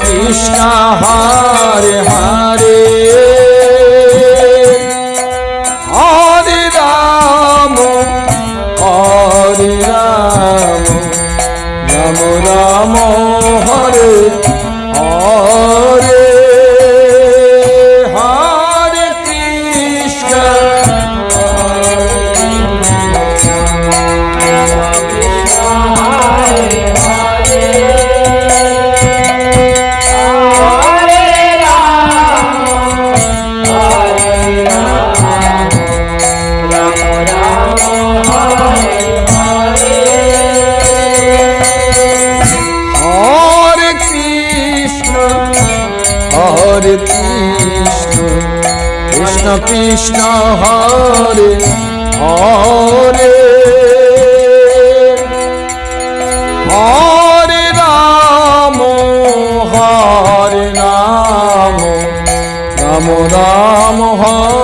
কৃষ্ণ হরে হরে। কৃষ্ণ হরে হরে। হরে রাম হরে নাম রাম রাম হরে